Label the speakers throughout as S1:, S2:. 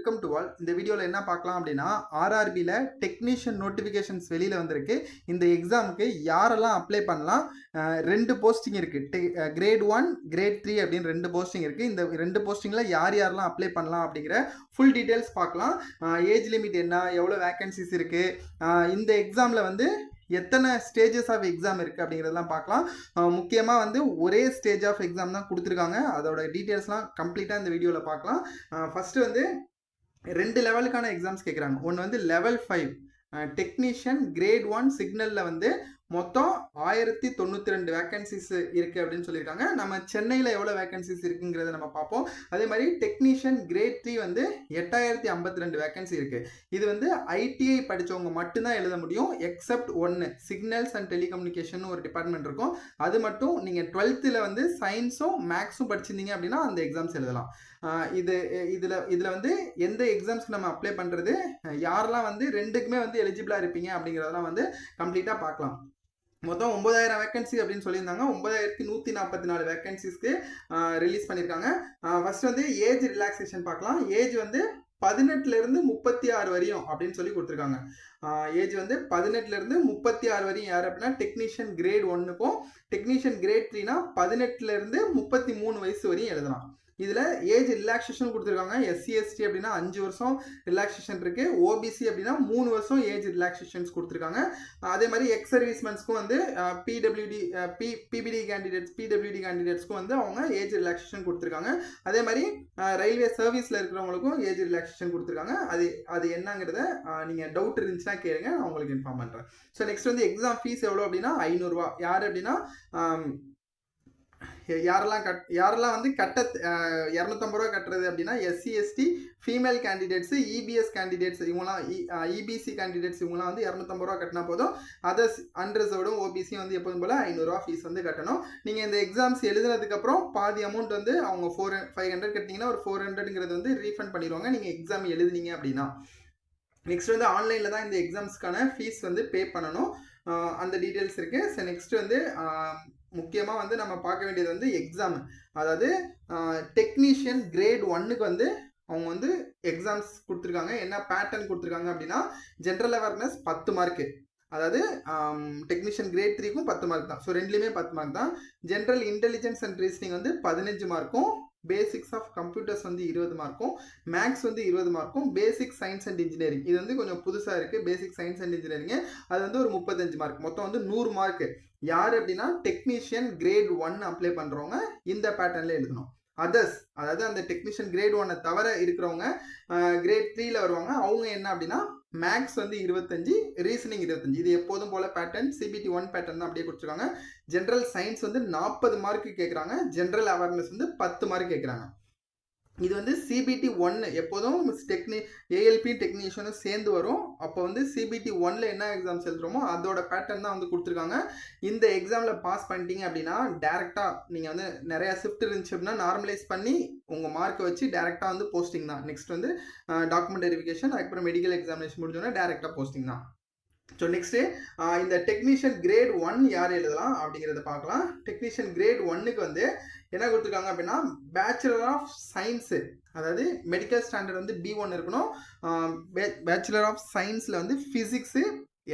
S1: Welcome to all. இந்த வீடியோவில் என்ன பார்க்கலாம் அப்படின்னா ஆர்ஆர்பியில் டெக்னீஷியன் நோட்டிஃபிகேஷன்ஸ் வெளியில் வந்திருக்கு. இந்த எக்ஸாமுக்கு யாரெல்லாம் அப்ளை பண்ணலாம்? ரெண்டு போஸ்டிங் இருக்குது கிரேட் ஒன் கிரேட் த்ரீ அப்படின்னு ரெண்டு போஸ்டிங் இருக்குது இந்த ரெண்டு போஸ்டிங்கில் யார் யாரெல்லாம் அப்ளை பண்ணலாம் அப்படிங்கிற ஃபுல் டீட்டெயில்ஸ் பார்க்கலாம். ஏஜ் லிமிட் என்ன? எவ்வளோ வேக்கன்சிஸ் இருக்குது இந்த எக்ஸாமில் வந்து எத்தனை ஸ்டேஜஸ் ஆஃப் எக்ஸாம் இருக்குது அப்படிங்கிறதெல்லாம் பார்க்கலாம். முக்கியமாக வந்து ஒரே ஸ்டேஜ் ஆஃப் எக்ஸாம் தான் கொடுத்துருக்காங்க. அதோட டீட்டெயில்ஸ்லாம் கம்ப்ளீட்டாக இந்த வீடியோவில் பார்க்கலாம். ஃபஸ்ட்டு வந்து ரெண்டு லெவலுக்கான எக்ஸாம்ஸ் கேட்குறாங்க ஒன்று வந்து level five technician grade one சிக்னலில் வந்து மொத்தம் ஆயிரத்தி தொண்ணூற்றி ரெண்டு வேக்கன்சிஸ் இருக்குது அப்படின்னு சொல்லியிருக்காங்க. நம்ம சென்னையில் எவ்வளோ வேக்கன்சிஸ் இருக்குங்கிறத நம்ம பார்ப்போம். அதே மாதிரி டெக்னீஷியன் கிரேட் த்ரீ வந்து எட்டாயிரத்தி ஐம்பத்தி ரெண்டு வேக்கன்சி இருக்குது இது வந்து ஐடிஐ படித்தவங்க மட்டும்தான் எழுத முடியும் எக்ஸப்ட் ஒன்று சிக்னல்ஸ் அண்ட் டெலிகம்யூனிகேஷன் ஒரு டிபார்ட்மெண்ட் இருக்கும். அது மட்டும் நீங்கள் டுவெல்த்தில் வந்து சயின்ஸும் மேக்ஸும் படிச்சிருந்தீங்க அப்படின்னா அந்த எக்ஸாம்ஸ் எழுதலாம். இது இதில் இதில் வந்து எந்த எக்ஸாம்ஸ்க்கு நம்ம அப்ளை பண்ணுறது யாரெல்லாம் வந்து ரெண்டுக்குமே வந்து எலிஜிபிளாக இருப்பீங்க அப்படிங்கிறதெல்லாம் வந்து கம்ப்ளீட்டாக பார்க்கலாம். மொத்தம் ஒன்பதாயிரம் வேக்கன்சி அப்படின்னு சொல்லியிருந்தாங்க. ஒன்பதாயிரத்தி நூற்றி நாற்பத்தி நாலு வேக்கன்சிஸ்க்கு ரிலீஸ் பண்ணியிருக்காங்க. ஃபர்ஸ்ட் வந்து ஏஜ் ரிலாக்ஸேஷன் பார்க்கலாம். ஏஜ் வந்து பதினெட்டுலேருந்து முப்பத்தி ஆறு வரையும் அப்படின்னு சொல்லி கொடுத்துருக்காங்க. ஏஜ் வந்து பதினெட்டுலேருந்து முப்பத்தி ஆறு வரையும் யார் அப்படின்னா டெக்னீஷியன் கிரேட் ஒன்றுக்கும் டெக்னீஷியன் கிரேட் த்ரீனா பதினெட்டுலேருந்து முப்பத்தி மூணு வயசு வரையும் எழுதலாம். இதில் ஏஜ் ரிலாக்ஸேஷன் கொடுத்துருக்காங்க. எஸ்சி எஸ்டி அப்படின்னா அஞ்சு வருஷம் ரிலாக்ஸேஷன் இருக்குது ஓபிசி அப்படின்னா மூணு வருஷம் ஏஜ் ரிலாக்ஸேஷன்ஸ் கொடுத்துருக்காங்க. அதே மாதிரி எக்ஸ் சர்வீஸ்மென்ஸ்க்கும் வந்து PWD P PBD candidates PWD கேண்டிடேட்ஸ்க்கும் வந்து அவங்க ஏஜ் ரிலாக்ஸேஷன் கொடுத்துருக்காங்க. அதே மாதிரி ரயில்வே சர்வீஸில் இருக்கிறவங்களுக்கும் ஏஜ் ரிலாக்ஸேஷன் கொடுத்துருக்காங்க. அது அது என்னங்கிறத நீங்கள் டவுட் இருந்துச்சுன்னா கேளுங்க. நான் உங்களுக்கு இன்ஃபார்ம் பண்ணுறேன் ஸோ நெக்ஸ்ட் வந்து எக்ஸாம் ஃபீஸ் எவ்வளோ அப்படின்னா ஐநூறுரூவா யார் அப்படின்னா யாரெல்லாம் கட் யாரெல்லாம் வந்து கட்ட இரநூத்தம்பது ரூபா கட்டுறது அப்படின்னா SC ST female candidates EPS candidates இவங்களாம் இபிசி கேண்டிடேட்ஸ் இவங்களாம் வந்து இரநூத்தம்பது ரூபா கட்டினா போதும். அதர்ஸ் அன்ரிசர்வ்டும் ஓபிசியும் வந்து எப்போதும் போல் ஐநூறுரூவா ஃபீஸ் வந்து கட்டணும். நீங்கள் இந்த எக்ஸாம்ஸ் எழுதுனதுக்கப்புறம் பாதி அமௌண்ட் வந்து அவங்க ஃபோர் ஃபைவ் ஹண்ட்ரட் கட்டிங்கன்னா ஒரு ஃபோர் ஹண்ட்ரட்ங்கிறது வந்து ரீஃபண்ட் பண்ணிடுவாங்க. நீங்கள் எக்ஸாம் எழுதுனீங்க அப்படின்னா. நெக்ஸ்ட் வந்து ஆன்லைனில் தான் இந்த எக்ஸாம்ஸ்க்கான ஃபீஸ் வந்து பே பண்ணணும். அந்த டீட்டெயில்ஸ் இருக்குது ஸோ நெக்ஸ்ட் வந்து முக்கியமாக வந்து நம்ம பார்க்க வேண்டியது வந்து எக்ஸாம் அதாவது டெக்னீஷியன் கிரேட் ஒன்னுக்கு வந்து அவங்க வந்து எக்ஸாம்ஸ் கொடுத்துருக்காங்க. என்ன பேட்டர்ன் கொடுத்துருக்காங்க அப்படின்னா ஜென்ரல் அவேர்னஸ் பத்து மார்க்கு அதாவது டெக்னீஷியன் கிரேட் த்ரீக்கும் பத்து மார்க் தான். ஸோ ரெண்டுலேயுமே பத்து மார்க் தான். ஜென்ரல் இன்டெலிஜென்ஸ் அண்ட் ரீசனிங் வந்து பதினஞ்சு மார்க்கும் பேசிக்ஸ் ஆஃப் கம்ப்யூட்டர்ஸ் வந்து இருபது மார்க்கும் மேக்ஸ் வந்து இருபது மார்க்கும் பேசிக் சயின்ஸ் அண்ட் இன்ஜினியரிங் இது வந்து கொஞ்சம் புதுசாக இருக்குது பேசிக் சயின்ஸ் அண்ட் இன்ஜினியரிங் அது வந்து ஒரு முப்பத்தஞ்சு மார்க் மொத்தம் வந்து நூறு மார்க்கு யார் அப்படின்னா டெக்னீஷியன் கிரேட் ஒன் அப்ளை பண்ணுறவங்க இந்த பேட்டர்னில் எழுதணும். அதர்ஸ் அதாவது அந்த டெக்னீஷியன் கிரேட் ஒன்னை தவிர இருக்கிறவங்க கிரேட் த்ரீல வருவாங்க. அவங்க என்ன அப்படின்னா மேக்ஸ் வந்து இருபத்தஞ்சு ரீசனிங் இருபத்தஞ்சு. இது எப்போதும் போல பேட்டர்ன் சிபிடி ஒன் பேட்டர்ன் தான் அப்படியே கொடுத்துருக்காங்க. ஜென்ரல் சயின்ஸ் வந்து நாற்பது மார்க் கேட்குறாங்க ஜென்ரல் அவேர்னஸ் வந்து பத்து மார்க் கேட்குறாங்க இது வந்து சிபிடி ஒன்று எப்போதும் டெக்னி ஏஎல்பி டெக்னீஷியனும் சேர்ந்து வரும். அப்போ வந்து சிபிடி ஒன்ல என்ன எக்ஸாம்ஸ் எழுதுறோமோ அதோட பேட்டர்ன் தான் வந்து கொடுத்துருக்காங்க. இந்த எக்ஸாமில் பாஸ் பண்ணிட்டீங்க அப்படின்னா டேரெக்டாக நீங்கள் வந்து நிறையா ஷிஃப்ட் இருந்துச்சு அப்படின்னா நார்மலைஸ் பண்ணி உங்கள் மார்க்கை வச்சு டேரெக்டாக வந்து போஸ்டிங் தான். நெக்ஸ்ட் வந்து டாக்குமெண்ட் வெரிஃபிகேஷன் அதுக்கப்புறம் மெடிக்கல் எக்ஸாமினேஷன் முடிஞ்சோன்னா டேரெக்டாக போஸ்டிங் தான். ஸோ நெக்ஸ்ட்டு இந்த டெக்னீஷியன் கிரேட் ஒன் யார் எழுதலாம் அப்படிங்கிறத பார்க்கலாம். டெக்னீஷியன் கிரேட் ஒன்னுக்கு வந்து என்ன கொடுத்துருக்காங்க அப்படின்னா பேச்சுலர் ஆஃப் சயின்ஸு அதாவது மெடிக்கல் ஸ்டாண்டர்ட் வந்து பி ஒன் இருக்கணும். பேச்சுலர் ஆஃப் சயின்ஸில் வந்து physics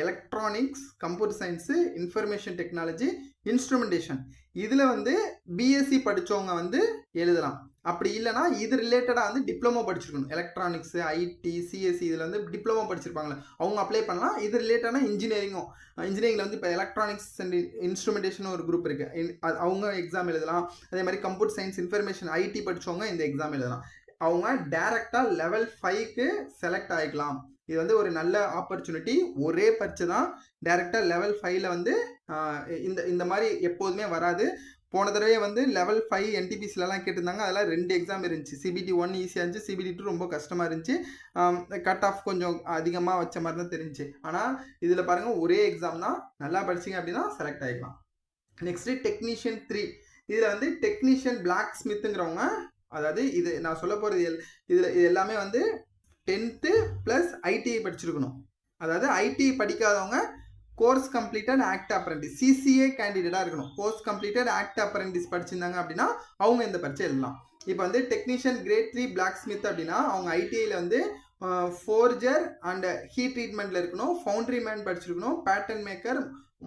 S1: electronics computer science information technology instrumentation இதில் வந்து பிஎஸ்சி படித்தவங்க வந்து எழுதலாம். அப்படி இல்லைனா இது ரிலேட்டடாக வந்து டிப்ளமோ படிச்சிருக்கணும். எலக்ட்ரானிக்ஸ் ஐடி சிஎஸ்சி இதில் வந்து டிப்ளமோ படிச்சிருப்பாங்களே அவங்க அப்ளை பண்ணலாம். இது ரிலேட்டடாக இன்ஜினியரிங்கும் இன்ஜினியரிங்கில் வந்து இப்போ எலக்ட்ரானிக்ஸ் அண்ட் இன்ஸ்ட்ருமெண்டேஷன் ஒரு குரூப் இருக்குது அவங்க எக்ஸாம் எழுதலாம். அதே மாதிரி கம்ப்யூட்டர் சயின்ஸ் இன்ஃபர்மேஷன் ஐடி படித்தவங்க இந்த எக்ஸாம் எழுதலாம். அவங்க டேரெக்டாக லெவல் ஃபைவ்க்கு செலக்ட் ஆகிக்கலாம் இது வந்து ஒரு நல்ல ஆப்பர்ச்சுனிட்டி ஒரே பரிச்சு தான் டேரெக்டாக லெவல் ஃபைவ்ல வந்து இந்த இந்த மாதிரி எப்போதுமே வராது. போன தடவை வந்து லெவல் ஃபைவ் என்டிபிசிலலாம் கேட்டிருந்தாங்க. அதெல்லாம் ரெண்டு எக்ஸாம் இருந்துச்சு. சிபிடி ஒன் ஈஸியாக இருந்துச்சு. சிபிடி டூ ரொம்ப கஷ்டமாக இருந்துச்சு. கட் ஆஃப் கொஞ்சம் அதிகமாக வச்ச மாதிரி தான் தெரிஞ்சுச்சு. ஆனால் இதில் பாருங்கள் ஒரே எக்ஸாம் தான். நல்லா படிச்சிங்க அப்படின்னா செலக்ட் ஆகிக்கலாம் நெக்ஸ்ட்டு டெக்னீஷியன் த்ரீ இதில் வந்து டெக்னீஷியன் பிளாக் ஸ்மித்துங்கிறவங்க அதாவது இது நான் சொல்ல போகிறது எல் இதில் இது எல்லாமே வந்து டென்த்து ப்ளஸ் ஐடிஐ படிச்சிருக்கணும். அதாவது ஐடிஐ படிக்காதவங்க course completed act apprentice CCA கேண்டிடேட்டாக இருக்கணும். கோர்ஸ் கம்ப்ளீட்டட் ஆக்ட் அப்ரண்டிஸ் படிச்சிருந்தாங்க அப்படின்னா அவங்க இந்த பரீட்சை எழுதலாம். இப்போ வந்து technician grade three blacksmith அப்படின்னா அவங்க ஐடிஐயில் வந்து ஃபோர்ஜர் அண்ட் ஹீட் ட்ரீட்மெண்ட்டில் இருக்கணும். ஃபவுண்ட்ரி மேன் படிச்சிருக்கணும். பேட்டர்ன் மேக்கர்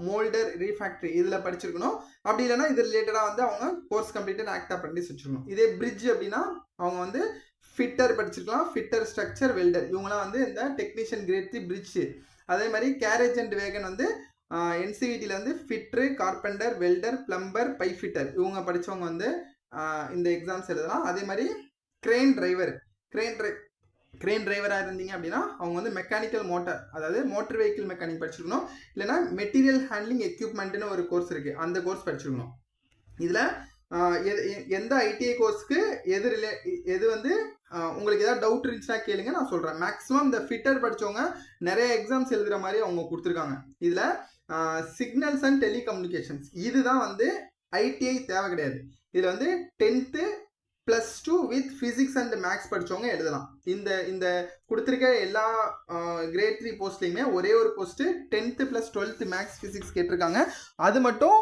S1: மோல்டர் ரீஃபேக்டரி இதில் படிச்சிருக்கணும். அப்படி இல்லைன்னா இது ரிலேட்டடாக வந்து அவங்க கோர்ஸ் கம்ப்ளீட்டட் ஆக்ட் அப்ரண்டிஸ் வச்சுருக்கணும். இதே பிரிட்ஜ் அப்படின்னா அவங்க வந்து ஃபிட்டர் படிச்சிருக்கலாம் ஃபிட்டர் ஸ்ட்ரக்சர் வெல்டர் இவங்களாம் வந்து இந்த டெக்னீஷியன் கிரேட் த்ரீ பிரிட்ஜ் அதே மாதிரி கேரேஜ் அண்ட் வேகன் வந்து என்சிவிடியில் வந்து ஃபிட்ரு கார்பெண்டர் வெல்டர் பிளம்பர் பை ஃபிட்டர் இவங்க படித்தவங்க வந்து இந்த எக்ஸாம்ஸ் எழுதலாம். அதே மாதிரி கிரெயின் டிரைவர் கிரெயின் ட்ரை கிரெயின் டிரைவராக இருந்தீங்க அப்படின்னா அவங்க வந்து மெக்கானிக்கல் மோட்டார் அதாவது மோட்டர் வெஹிக்கிள் மெக்கானிக் படிச்சிருக்கணும். இல்லைன்னா மெட்டீரியல் ஹேண்ட்லிங் எக்யூப்மெண்ட்னு ஒரு கோர்ஸ் இருக்குது அந்த கோர்ஸ் படிச்சிருக்கணும். இதில் எந்த ஐடிஐ கோர்ஸ்க்கு எது ரிலே எது வந்து உங்களுக்கு ஏதாவது டவுட் இருந்துச்சுன்னா கேளுங்க நான் சொல்கிறேன் மேக்ஸிமம் இந்த ஃபிட்டர் படித்தவங்க நிறைய எக்ஸாம்ஸ் எழுதுகிற மாதிரி அவங்க கொடுத்துருக்காங்க. இதில் சிக்னல்ஸ் அண்ட் டெலிகம்யூனிகேஷன்ஸ் இதுதான் வந்து ஐடிஐ தேவை கிடையாது. இதில் வந்து tenth plus two with physics and maths படித்தவங்க எழுதலாம். இந்த இந்த கொடுத்துருக்க எல்லா கிரேட் த்ரீ போஸ்ட்லேயுமே ஒரே ஒரு post tenth plus twelfth maths physics கேட்டிருக்காங்க. அது மட்டும்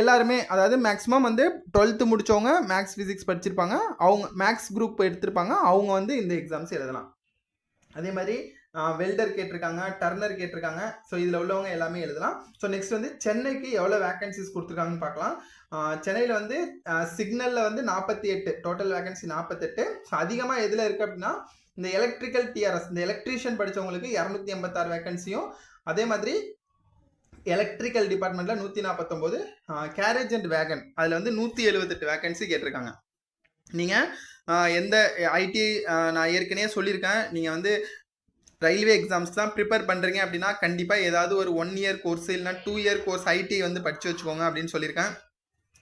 S1: எல்லாருமே அதாவது மேக்ஸிமம் வந்து டுவெல்த்து முடித்தவங்க மேக்ஸ் ஃபிசிக்ஸ் படிச்சிருப்பாங்க. அவங்க மேக்ஸ் குரூப் எடுத்திருப்பாங்க. அவங்க வந்து இந்த எக்ஸாம்ஸ் எழுதலாம். அதே மாதிரி வெல்டர் கேட்டிருக்காங்க டர்னர் கேட்டிருக்காங்க. ஸோ இதில் உள்ளவங்க எல்லாமே எழுதலாம். ஸோ நெக்ஸ்ட் வந்து சென்னைக்கு எவ்வளோ வேகன்சிஸ் கொடுத்துருக்காங்கன்னு பார்க்கலாம். சென்னையில் வந்து சிக்னலில் வந்து நாற்பத்தி எட்டு டோட்டல் வேகன்சி நாற்பத்தெட்டு ஸோ அதிகமாக எதில் இருக்குது அப்படின்னா இந்த எலக்ட்ரிக்கல் டிஆர்எஸ் இந்த எலக்ட்ரீஷியன் படித்தவங்களுக்கு இரநூத்தி எண்பத்தாறு வேகன்சியும் அதே மாதிரி எலக்ட்ரிக்கல் டிபார்ட்மெண்ட்டில் நூற்றி நாற்பத்தொம்போது கேரேஜ் அண்ட் வேகன் அதில் வந்து நூற்றி எழுபத்தெட்டு வேகன்சி கேட்டிருக்காங்க. நீங்கள் எந்த ஐடி நான் ஏற்கனவே சொல்லியிருக்கேன். நீங்கள் வந்து ரயில்வே எக்ஸாம்ஸ் தான் ப்ரிப்பேர் பண்ணுறீங்க அப்படின்னா கண்டிப்பாக ஏதாவது ஒரு ஒன் இயர் கோர்ஸ் இல்லைனா டூ இயர் கோர்ஸ் ஐடி வந்து படித்து வச்சுக்கோங்க அப்படின்னு சொல்லியிருக்கேன்.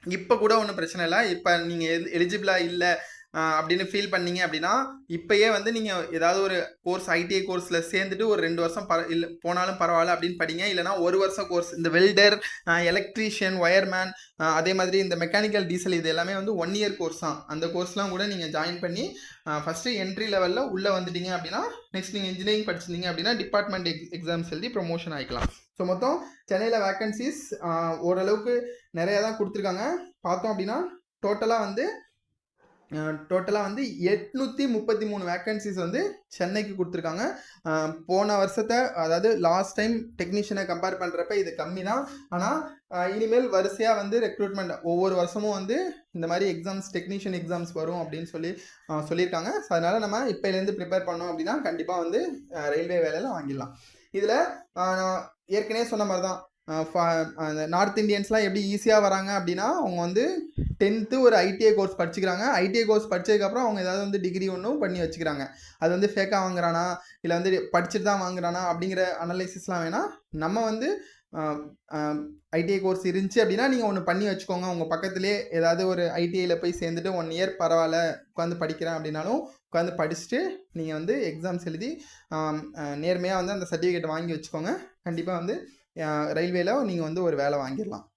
S1: இப்போ கூட ஒன்றும் பிரச்சனை இல்லை. இப்போ நீங்கள் எது எலிஜிபிளாக இல்லை அப்படின்னு ஃபீல் பண்ணீங்க அப்படின்னா இப்போயே வந்து நீங்கள் ஏதாவது ஒரு கோர்ஸ் ஐடிஐ கோர்ஸில் சேர்ந்துட்டு ஒரு ரெண்டு வருஷம் பர இல்லை போனாலும் பரவாயில்ல அப்படின்னு படிங்க. இல்லைனா ஒரு வருஷம் கோர்ஸ் இந்த வெல்டர் எலக்ட்ரீஷியன் ஒயர்மேன் அதே மாதிரி இந்த மெக்கானிக்கல் டீசல் இது எல்லாமே வந்து ஒன் இயர் கோர்ஸ் தான். அந்த கோர்ஸ்லாம் கூட நீங்கள் ஜாயின் பண்ணி ஃபஸ்ட்டு என்ட்ரி லெவலில் உள்ளே வந்துட்டீங்க அப்படின்னா நெக்ஸ்ட் நீங்கள் இன்ஜினியரிங் படிச்சிருந்தீங்க அப்படின்னா டிபார்ட்மெண்ட் எக் எக்ஸாம்ஸ் எழுதி ப்ரொமோஷன் ஆகிக்கலாம் ஸோ மொத்தம் சென்னையில் வேக்கன்சிஸ் ஓரளவுக்கு நிறையா தான் கொடுத்துருக்காங்க. பார்த்தோம் அப்படின்னா டோட்டலாக வந்து டோட்டலாக வந்து எட்நூற்றி முப்பத்தி மூணு வேக்கன்சிஸ் வந்து சென்னைக்கு கொடுத்துருக்காங்க. போன வருஷத்தை அதாவது லாஸ்ட் டைம் டெக்னீஷியனை கம்பேர் பண்ணுறப்ப இது கம்மி தான் ஆனால் இனிமேல் வரிசையாக வந்து ரெக்ரூட்மெண்ட் ஒவ்வொரு வருஷமும் வந்து இந்த மாதிரி எக்ஸாம்ஸ் டெக்னீஷியன் எக்ஸாம்ஸ் வரும் அப்படின்னு சொல்லி சொல்லியிருக்காங்க. ஸோ அதனால் நம்ம இப்போலேருந்து ப்ரிப்பேர் பண்ணோம் அப்படின்னா கண்டிப்பாக வந்து ரயில்வே வேலையில் வாங்கிடலாம். இதில் நான் ஏற்கனவே சொன்ன மாதிரி தான் அந்த நார்த் இந்தியன்ஸ்லாம் எப்படி ஈஸியாக வராங்க அப்படின்னா அவங்க வந்து டென்த்து ஒரு ஐடிஐ கோர்ஸ் படிச்சுக்கிறாங்க. ஐடிஐ கோர்ஸ் படித்ததுக்கப்புறம் அவங்க ஏதாவது வந்து டிகிரி ஒன்றும் பண்ணி வச்சுக்கிறாங்க. அது வந்து ஃபேக்காக வாங்குறானா? இல்லை வந்து படிச்சுட்டு தான் வாங்குறானா? அப்படிங்கிற அனலைசிஸ்லாம் வேணாம் நம்ம வந்து ஐடிஐ கோர்ஸ் இருந்துச்சு அப்படின்னா நீங்கள் ஒன்று பண்ணி வச்சுக்கோங்க. உங்கள் பக்கத்துலேயே ஏதாவது ஒரு ஐடிஐயில் போய் சேர்ந்துட்டு ஒன் இயர் பரவாயில்ல உட்காந்து படிக்கிறேன் அப்படின்னாலும் உட்காந்து படிச்சுட்டு நீங்கள் வந்து எக்ஸாம்ஸ் எழுதி நேர்மையாக வந்து அந்த சர்டிஃபிகேட் வாங்கி வச்சுக்கோங்க. கண்டிப்பாக வந்து ரயில்வேல நீங்கள் வந்து ஒரு வேலை வாங்கிடலாம்.